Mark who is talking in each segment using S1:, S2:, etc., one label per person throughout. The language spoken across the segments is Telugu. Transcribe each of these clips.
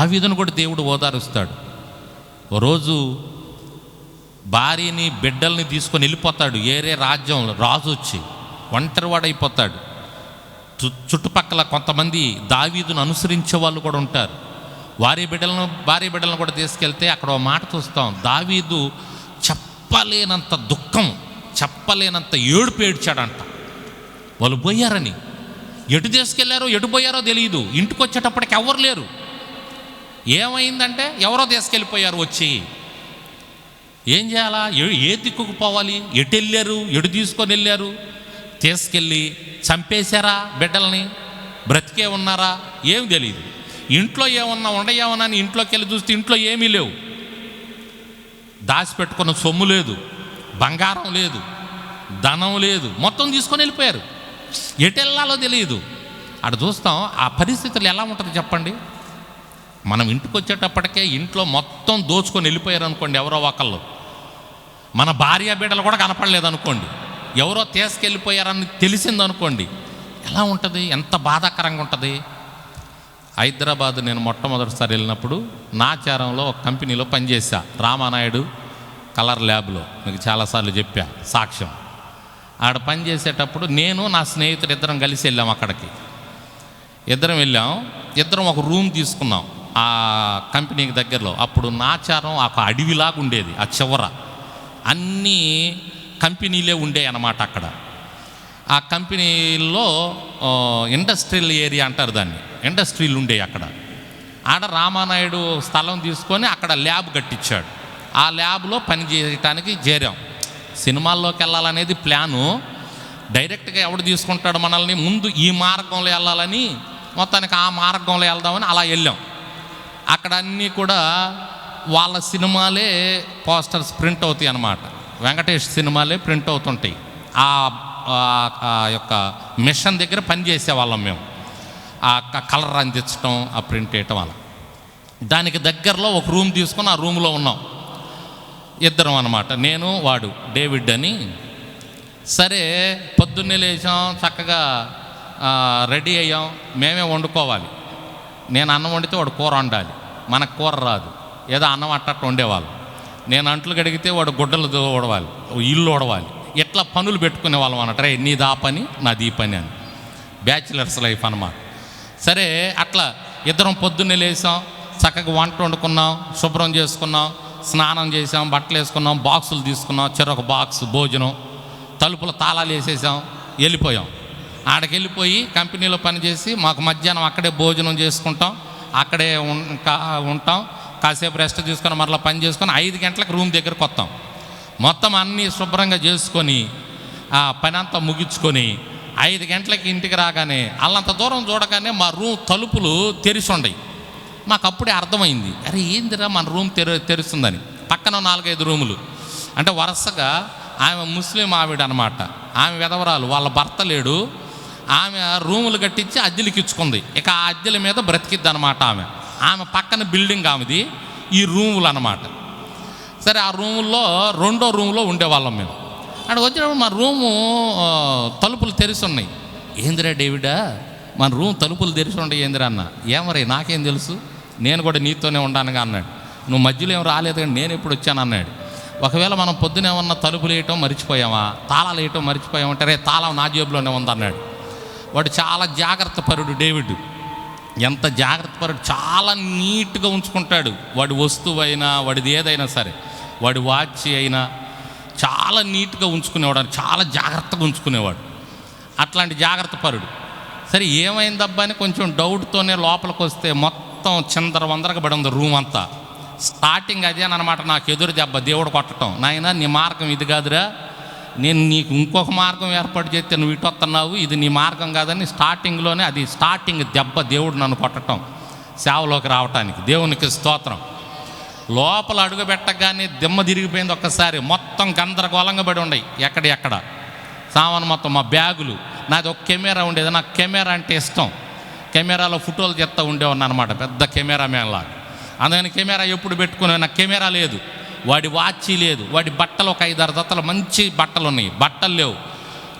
S1: దావీదును కూడా దేవుడు ఓదారుస్తాడు. ఓ రోజు భార్యని బిడ్డల్ని తీసుకొని వెళ్ళిపోతాడు. ఏరే రాజ్యంలో రాజు వచ్చి ఒంటరివాడైపోతాడు. చు- చుట్టుపక్కల కొంతమంది దావీదును అనుసరించే వాళ్ళు కూడా ఉంటారు. వారి బిడ్డలను భార్య బిడ్డలను కూడా తీసుకెళ్తే అక్కడ ఒక మాట చూస్తాం. దావీదు చెప్పలేనంత దుఃఖం చెప్పలేనంత ఏడుపు ఏడ్చాడంట. వాళ్ళు పోయారని. ఎటు తీసుకెళ్ళారో ఎటు పోయారో తెలియదు ఇంటికి వచ్చేటప్పటికి ఎవరు లేరు. ఏమైందంటే ఎవరో తీసుకెళ్ళిపోయారు వచ్చి. ఏం చేయాలా? ఏ- దిక్కుకు పోవాలి? ఎటు వెళ్ళారు? ఎటు తీసుకొని వెళ్ళారు? తీసుకెళ్ళి చంపేశారా బిడ్డల్ని? బ్రతికే ఉన్నారా? ఏం తెలియదు ఇంట్లో ఏమన్నా ఉండయేమన్నా అని ఇంట్లోకి వెళ్ళి చూస్తే ఇంట్లో ఏమీ లేవు. దాచిపెట్టుకున్న సొమ్ము లేదు. బంగారం లేదు. ధనం లేదు. మొత్తం తీసుకొని వెళ్ళిపోయారు. ఎటు వెళ్ళాలో తెలియదు అటు చూస్తాం ఆ పరిస్థితులు ఎలా ఉంటుంది చెప్పండి. మనం ఇంటికి వచ్చేటప్పటికే ఇంట్లో మొత్తం దోచుకొని వెళ్ళిపోయారు అనుకోండి ఎవరో ఒకళ్ళు. మన భార్య బిడ్డలు కూడా కనపడలేదు అనుకోండి ఎవరో తీసుకెళ్ళిపోయారని తెలిసిందనుకోండి. ఎలా ఉంటుంది? ఎంత బాధాకరంగా ఉంటుంది? హైదరాబాద్ నేను మొట్టమొదటిసారి వెళ్ళినప్పుడు నాచారంలో ఒక కంపెనీలో పనిచేశా. రామానాయుడు కలర్ ల్యాబ్లో. మీకు చాలాసార్లు చెప్పా సాక్ష్యం. ఆడ పనిచేసేటప్పుడు నేను నా స్నేహితుడు ఇద్దరం కలిసి వెళ్ళాం అక్కడికి. ఇద్దరం వెళ్ళాం. ఇద్దరం ఒక రూమ్ తీసుకున్నాం. ఆ కంపెనీకి దగ్గరలో అప్పుడు నాచారం ఒక అడవిలాగా ఉండేది ఆ చివర. అన్నీ కంపెనీలే ఉండే అన్నమాట అక్కడ. ఆ కంపెనీలో ఇండస్ట్రియల్ ఏరియా అంటారు దాన్ని ఇండస్ట్రీలు ఉండేవి అక్కడ. ఆడ రామానాయుడు స్థలం తీసుకొని అక్కడ ల్యాబ్ కట్టించాడు. ఆ ల్యాబ్లో పని చేయటానికి చేరాం. సినిమాల్లోకి వెళ్ళాలనేది ప్లాను. డైరెక్ట్గా ఎవడు తీసుకుంటాడు మనల్ని ముందు ఈ మార్గంలో వెళ్ళాలని మొత్తానికి ఆ మార్గంలో వెళ్దామని అలా వెళ్ళాం. అక్కడ అన్నీ కూడా వాళ్ళ సినిమాలే పోస్టర్స్ ప్రింట్ అవుతాయి అన్నమాట. వెంకటేష్ సినిమాలే ప్రింట్ అవుతుంటాయి. ఆ ఆ- యొక్క మిషన్ దగ్గర పనిచేసేవాళ్ళం మేము. ఆ కలర్ అందించడం ఆ ప్రింట్ వేయటం అలా. దానికి దగ్గరలో ఒక రూమ్ తీసుకొని ఆ రూమ్లో ఉన్నాం. ఇద్దరం అనమాట నేను వాడు డేవిడ్ అని. సరే పొద్దున్నే లేచాం చక్కగా రెడీ అయ్యాం. మేమే వండుకోవాలి. నేను అన్నం వండితే వాడు కూర వండాలి. మనకు కూర రాదు. ఏదో అన్నం అట్టట్టు వండేవాళ్ళు. నేను అంట్లు కడిగితే వాడు గుడ్డలు ఓడవాలి ఇల్లు ఓడవాలి ఇట్లా పనులు పెట్టుకునే వాళ్ళం అన్నట్టు రే నీది ఆ పని నాది ఈ పని అని. బ్యాచిలర్స్ లైఫ్ అన్నమాట. సరే అట్లా ఇద్దరం పొద్దున్నే లేసాం. చక్కగా వంట వండుకున్నాం. శుభ్రం చేసుకున్నాం. స్నానం చేసాం. బట్టలు వేసుకున్నాం. బాక్సులు తీసుకున్నాం. చెరొక బాక్స్ భోజనం. తలుపుల తాళాలు వేసేసాం. వెళ్ళిపోయాం. ఆడకెళ్ళిపోయి కంపెనీలో పనిచేసి మాకు మధ్యాహ్నం అక్కడే భోజనం చేసుకుంటాం. అక్కడే ఉం- కా- ఉంటాం. కాసేపు రెస్ట్ తీసుకొని మరలా పని చేసుకొని ఐదు గంటలకు రూమ్ దగ్గరకు వస్తాం. మొత్తం అన్నీ శుభ్రంగా చేసుకొని ఆ పని అంతా ముగించుకొని ఐదు గంటలకి ఇంటికి రాగానే అల్లంత దూరం చూడగానే మా రూమ్ తలుపులు తెరిచి ఉండయి మాకు అప్పుడే అర్థమైంది. అరే ఏందిరా మన రూమ్ తెరు తెరుస్తుందని. పక్కన నాలుగైదు రూములు. అంటే వరుసగా ఆమె ముస్లిం ఆవిడ అనమాట ఆమె విధవరాలు వాళ్ళ భర్త లేడు. ఆమె రూములు కట్టించి అద్దెలకి ఇచ్చుకుంది ఇక ఆ అద్దెల మీద బ్రతికిద్ది అనమాట ఆమె. ఆమె పక్కన బిల్డింగ్ ఆమెది ఈ రూములు అనమాట సరే ఆ రూముల్లో రెండో రూములో ఉండేవాళ్ళం మేము. అక్కడ వచ్చినప్పుడు మా రూము తలుపులు తెరిచి ఉన్నాయి ఏందిరా డేవిడా మన రూమ్ తలుపులు తెరిచి ఉండే ఏందిరా అన్న? ఏమరే నాకేం తెలుసు? నేను కూడా నీతోనే ఉండానుగా అన్నాడు. నువ్వు మధ్యలో ఏం రాలేదు కానీ నేను ఎప్పుడు వచ్చాను అన్నాడు. ఒకవేళ మనం పొద్దున ఏమన్నా తలుపులు వేయటం మర్చిపోయామా? తాళాలు వేయటం మర్చిపోయామంటే రే తాళం నా జేబులోనే ఉందన్నాడు. వాడు చాలా జాగ్రత్త పరుడు డేవిడ్. ఎంత జాగ్రత్త పరుడు చాలా నీట్గా ఉంచుకుంటాడు. వాడి వస్తువు అయినా వాడిది ఏదైనా సరే వాడి వాచ్ అయినా చాలా నీట్గా ఉంచుకునేవాడు చాలా జాగ్రత్తగా ఉంచుకునేవాడు. అట్లాంటి జాగ్రత్త పరుడు సరే ఏమైందబ్బా అని కొంచెం డౌట్తోనే లోపలికి వస్తే మొత్తం చిందర వందరగా పడి ఉంది రూమ్ అంతా. స్టార్టింగ్ అదేనమాట నాకు ఎదురు దెబ్బ దేవుడు కొట్టడం నాయన నీ మార్గం ఇది కాదురా. నేను నీకు ఇంకొక మార్గం ఏర్పాటు చేస్తే నువ్వు ఇటు వస్తున్నావు ఇది నీ మార్గం కాదని స్టార్టింగ్లోనే అది స్టార్టింగ్ దెబ్బ దేవుడు నన్ను కొట్టడం సేవలోకి రావటానికి. దేవునికి స్తోత్రం. లోపల అడుగు పెట్టగానే దిమ్మ తిరిగిపోయింది ఒక్కసారి. మొత్తం గందరగోళంగా పడి ఉన్నాయి ఎక్కడ ఎక్కడ. సామాను మొత్తం మా బ్యాగులు. నాది ఒక కెమెరా ఉండేది. నాకు కెమెరా అంటే ఇష్టం. కెమెరాలో ఫోటోలు చెప్తా ఉండేవాడిని అనమాట పెద్ద కెమెరా మ్యాన్లా అందుకని కెమెరా ఎప్పుడు పెట్టుకునే నాకు కెమెరా లేదు. వాడి వాచి లేదు. వాడి బట్టలు ఒక ఐదారు జతలు మంచి బట్టలు ఉన్నాయి బట్టలు లేవు.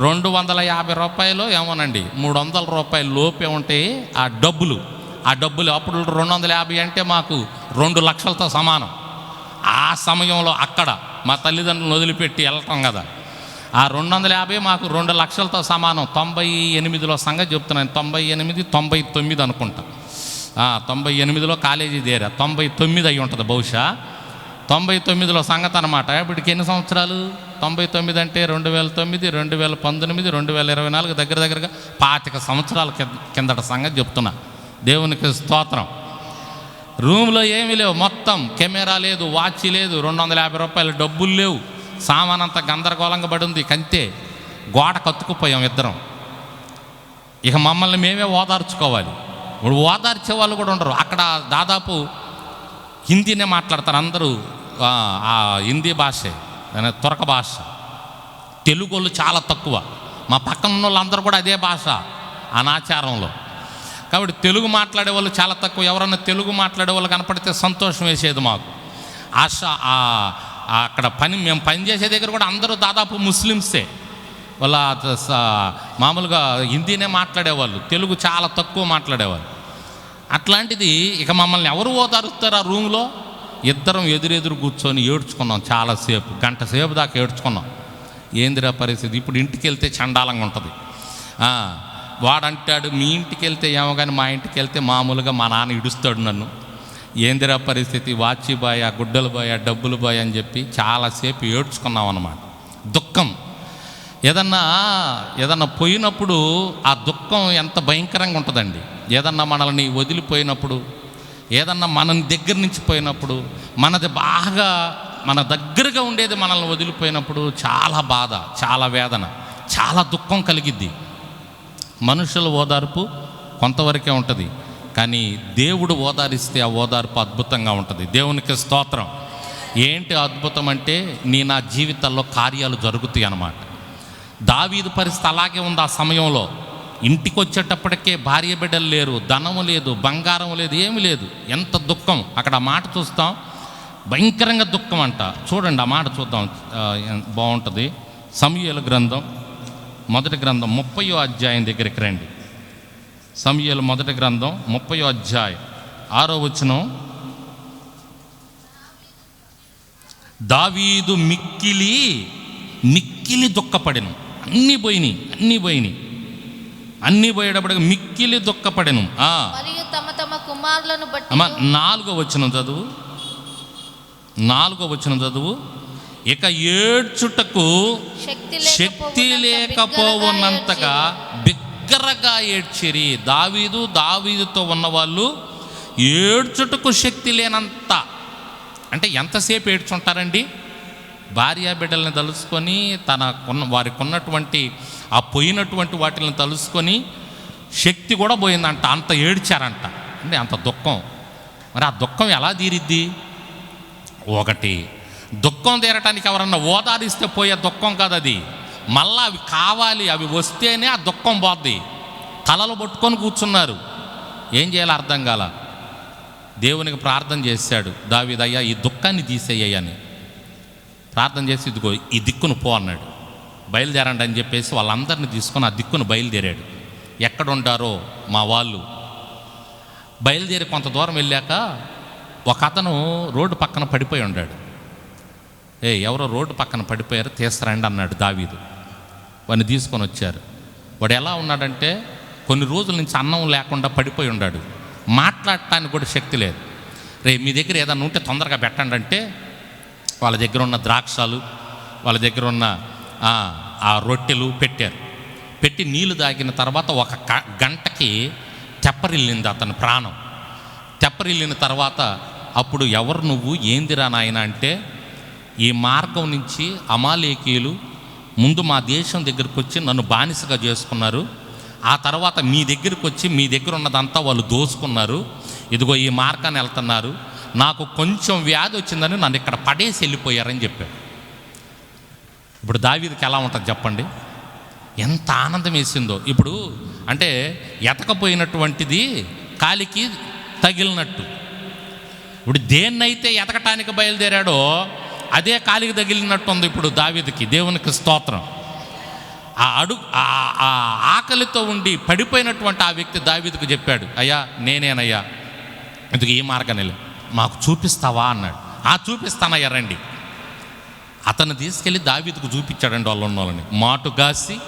S1: రెండు వందల యాభై రూపాయలు ఏమోనండి. మూడు వందల రూపాయలు లోపే ఉంటాయి ఆ డబ్బులు. ఆ డబ్బులు అప్పుడు రెండు వందల యాభై అంటే మాకు రెండు లక్షలతో సమానం. ఆ సమయంలో అక్కడ మా తల్లిదండ్రులను వదిలిపెట్టి వెళ్ళటం కదా. ఆ రెండు వందల యాభై మాకు రెండు లక్షలతో సమానం. తొంభై ఎనిమిదిలో సంగతి చెప్తున్నాను. తొంభై ఎనిమిది తొంభై తొమ్మిది అనుకుంటా. తొంభై ఎనిమిదిలో కాలేజీ దేరా. తొంభై తొమ్మిది అయి ఉంటుంది బహుశా. తొంభై తొమ్మిదిలో సంగతి అనమాట ఇప్పటికి ఎన్ని సంవత్సరాలు? తొంభై తొమ్మిది అంటే రెండు వేల తొమ్మిది రెండు వేల పంతొమ్మిది రెండు వేల ఇరవై నాలుగు దగ్గర దగ్గరగా పాతిక సంవత్సరాల కింద- కిందట సంగతి చెప్తున్నా. దేవునికి స్తోత్రం. రూమ్లో ఏమీ లేవు. మొత్తం కెమెరా లేదు వాచ్ లేదు రెండు వందల యాభై రూపాయలు డబ్బులు లేవు. సామాన్ గందరగోళంగా పడి ఉంది. కంతే గోడ కత్తుకుపోయాం ఇద్దరం. ఇక మమ్మల్ని మేమే ఓదార్చుకోవాలి. ఇప్పుడు ఓదార్చే వాళ్ళు కూడా ఉండరు. అక్కడ దాదాపు హిందీనే మాట్లాడతారు అందరూ. హిందీ భాషే తురక భాష. తెలుగు వాళ్ళు చాలా తక్కువ. మా పక్కన ఉన్న వాళ్ళందరూ కూడా అదే భాష అనాచారంలో. కాబట్టి తెలుగు మాట్లాడే వాళ్ళు చాలా తక్కువ. ఎవరన్నా తెలుగు మాట్లాడే వాళ్ళు కనపడితే సంతోషం వేసేది మాకు. ఆశ అక్కడ పని మేము పని చేసే దగ్గర కూడా అందరూ దాదాపు ముస్లిమ్సే. వాళ్ళ స- మామూలుగా హిందీనే మాట్లాడేవాళ్ళు. తెలుగు చాలా తక్కువ మాట్లాడేవాళ్ళు. అట్లాంటిది ఇక మమ్మల్ని ఎవరు ఓదారుస్తారు ఆ రూమ్లో? ఇద్దరం ఎదురెదురు కూర్చొని ఏడ్చుకున్నాం చాలాసేపు గంట సేపు దాకా ఏడ్చుకున్నాం. ఏందిరా పరిస్థితి? ఇప్పుడు ఇంటికి వెళ్తే చండాలంగా ఉంటుంది. వాడంటాడు మీ ఇంటికి వెళ్తే ఏమో కానీ మా ఇంటికి వెళ్తే మామూలుగా మా నాన్న ఇడుస్తాడు నన్ను. ఏందిరా పరిస్థితి? వాచి బాయ గుడ్డలు బాయ డబ్బులు బాయ్ అని చెప్పి చాలాసేపు ఏడ్చుకున్నాం అన్నమాట దుఃఖం. ఏదన్నా ఏదన్నా పోయినప్పుడు ఆ దుఃఖం ఎంత భయంకరంగా ఉంటుందండి. ఏదన్నా మనల్ని వదిలిపోయినప్పుడు ఏదన్నా మన దగ్గర నుంచి పోయినప్పుడు మనది బాగా మన దగ్గరగా ఉండేది మనల్ని వదిలిపోయినప్పుడు చాలా బాధ చాలా వేదన చాలా దుఃఖం కలిగిద్ది. మనుషుల ఓదార్పు కొంతవరకే ఉంటుంది కానీ దేవుడు ఓదారిస్తే ఆ ఓదార్పు అద్భుతంగా ఉంటుంది. దేవునికి స్తోత్రం. ఏంటి అద్భుతం అంటే నీ నా జీవితాల్లో కార్యాలు జరుగుతాయి అన్నమాట దావీదు పరిస్థితి అలాగే ఉంది ఆ సమయంలో. ఇంటికి వచ్చేటప్పటికే భార్య బిడ్డలు లేరు ధనము లేదు బంగారం లేదు ఏమి లేదు. ఎంత దుఃఖం. అక్కడ ఆ మాట చూస్తాం. భయంకరంగా దుఃఖం అంట. చూడండి ఆ మాట చూద్దాం. బాగుంటుంది. సమయల గ్రంథం మొదటి గ్రంథం ముప్పయో అధ్యాయం దగ్గరికి రండి. సమయలు మొదటి గ్రంథం ముప్పయో అధ్యాయం ఆరో వచనం. దావీదు మిక్కిలి మిక్కిలి దుఃఖపడెను. అన్నీ పోయినాయి అన్నీ పోయినాయి. అన్నీ పోయేటప్పటికి మిక్కిలి దుఃఖపడెను.
S2: మరియు తమ తమ కుమారులను బట్టి
S1: అమ్మ నాలుగో వచనం చదువు. నాలుగో వచనం చదువు. ఇక ఏడ్చుటకు
S2: శక్తి
S1: శక్తి లేకపోవున్నంతగా బిగ్గరగా ఏడ్చిరి దావీదు దావీదుతో ఉన్నవాళ్ళు ఏడ్చుటకు శక్తి లేనంత. అంటే ఎంతసేపు ఏడ్చుంటారండి? భార్య బిడ్డల్ని తలుసుకొని తన కొన్న వారికి ఉన్నటువంటి ఆ పోయినటువంటి వాటిని తలుసుకొని శక్తి కూడా పోయిందంట. అంత ఏడ్చారంట. అంటే అంత దుఃఖం. మరి ఆ దుఃఖం ఎలా తీరిద్ది? ఒకటి దుఃఖం తీరటానికి ఎవరన్నా ఓదారిస్తే పోయే దుఃఖం కాదు అది మళ్ళా అవి కావాలి అవి వస్తేనే ఆ దుఃఖం పోద్ది. తలలు పట్టుకొని కూర్చున్నారు. ఏం చేయాలో అర్థం కాల? దేవునికి ప్రార్థన చేశాడు. దావిదయ్యా ఈ దుఃఖాన్ని తీసేయ్యని. ప్రార్థన చేసి ఇదిగో ఈ దిక్కును పో అన్నాడు. బయలుదేరండి అని చెప్పేసి వాళ్ళందరినీ తీసుకొని ఆ దిక్కును బయలుదేరాడు. ఎక్కడుంటారో మా వాళ్ళు. బయలుదేరి కొంత దూరం వెళ్ళాక ఒక అతను రోడ్డు పక్కన పడిపోయి ఉన్నాడు ఏ ఎవరో రోడ్డు పక్కన పడిపోయారు తీస్తారండి అన్నాడు దావీదు. వాడిని తీసుకొని వచ్చారు. వాడు ఎలా ఉన్నాడంటే కొన్ని రోజుల నుంచి అన్నం లేకుండా పడిపోయి ఉన్నాడు మాట్లాడటానికి కూడా శక్తి లేదు. రే మీ దగ్గర ఏదన్నా ఉంటే తొందరగా పెట్టండి అంటే వాళ్ళ దగ్గర ఉన్న ద్రాక్షాలు వాళ్ళ దగ్గర ఉన్న ఆ, రొట్టెలు పెట్టారు. పెట్టి నీళ్ళు తాగిన తర్వాత ఒక గంటకి తెప్పరిల్లింది అతని ప్రాణం. తెప్పరిల్లిన తర్వాత అప్పుడు ఎవరు నువ్వు ఏందిరా నాయన అంటే ఈ మార్గం నుంచి అమాలేకీయులు ముందు మా దేశం దగ్గరకు వచ్చి నన్ను బానిసగా చేసుకున్నారు. ఆ తర్వాత మీ దగ్గరకు వచ్చి మీ దగ్గర ఉన్నదంతా వాళ్ళు దోసుకున్నారు ఇదిగో ఈ మార్గాన్ని వెళ్తున్నారు. నాకు కొంచెం వ్యాధి వచ్చిందని నన్ను ఇక్కడ పడేసి వెళ్ళిపోయారని చెప్పాడు. ఇప్పుడు దావీదికి ఎలా ఉంటుంది చెప్పండి? ఎంత ఆనందం వేసిందో. ఇప్పుడు అంటే ఎతకపోయినటువంటిది కాలికి తగిలినట్టు. ఇప్పుడు దేన్నైతే ఎతకటానికి బయలుదేరాడో అదే కాలికి తగిలినట్టు ఉంది ఇప్పుడు దావీదికి. దేవునికి స్తోత్రం. ఆ అడుగు ఆ ఆ ఆకలితో ఉండి పడిపోయినటువంటి ఆ వ్యక్తి దావీదుకు చెప్పాడు అయ్యా నేనేనయ్యా. ఎందుకు ఈ మార్గం వెళ్ళి మాకు చూపిస్తావా అన్నాడు. ఆ చూపిస్తానయ్యా రండి. అతను తీసుకెళ్ళి దావీదుకు చూపించాడండి వాళ్ళు ఉన్న వాళ్ళని మాటుగాసి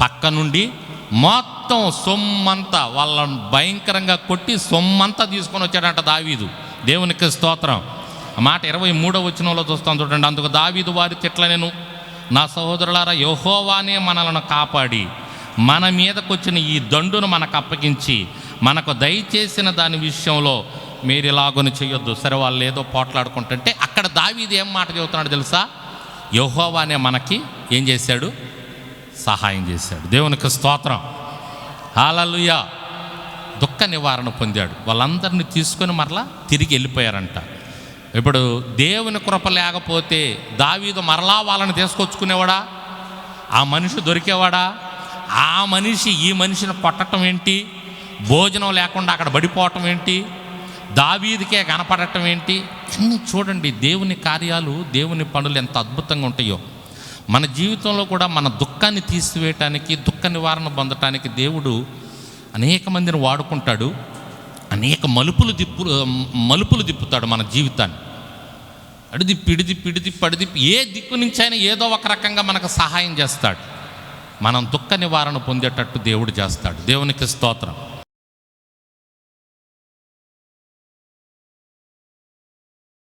S1: పక్క నుండి మొత్తం సొమ్మంతా వాళ్ళని భయంకరంగా కొట్టి సొమ్మంతా తీసుకొని వచ్చాడంట దావీదు. దేవునికి స్తోత్రం. మాట ఇరవై మూడో వచనంలో చూస్తాం చూడండి. అందుకు దావీదు వారి తిట్ల నేను నా సహోదరులారా యహోవానే మనలను కాపాడి మన మీదకొచ్చిన ఈ దండును మనకు అప్పగించి మనకు దయచేసిన దాని విషయంలో మీరు ఇలాగొని చేయొద్దు సరే వాళ్ళు ఏదో పోట్లాడుకుంటుంటే అక్కడ దావీది ఏం మాట చెబుతున్నాడు తెలుసా? యహోవానే మనకి ఏం చేశాడు? సహాయం చేశాడు. దేవునికి స్తోత్రం. హాలలుయా. దుఃఖ నివారణ పొందాడు. వాళ్ళందరినీ తీసుకొని మరలా తిరిగి వెళ్ళిపోయారంట. ఇప్పుడు దేవుని కృప లేకపోతే దావీదు మరలా వాళ్ళని తీసుకొచ్చుకునేవాడా? ఆ మనిషి దొరికేవాడా? ఆ మనిషి ఈ మనిషిని కొట్టడం ఏంటి? భోజనం లేకుండా అక్కడ పడిపోవటం ఏంటి? దావీదికే కనపడటం ఏంటి? అన్నీ చూడండి దేవుని కార్యాలు దేవుని పనులు ఎంత అద్భుతంగా ఉంటాయో. మన జీవితంలో కూడా మన దుఃఖాన్ని తీసివేయటానికి దుఃఖ నివారణ పొందటానికి దేవుడు అనేక మందిని వాడుకుంటాడు. అనేక మలుపులు దిప్పు మలుపులు తిప్పుతాడు మన జీవితాన్ని. అడిదిప్పి ఇడిదిప్పి ఇడిదిప్పి అడిదిప్పి ఏ దిక్కు నుంచి అయినా ఏదో ఒక రకంగా మనకు సహాయం చేస్తాడు. మనం దుఃఖ నివారణ పొందేటట్టు దేవుడు చేస్తాడు. దేవునికి స్తోత్రం.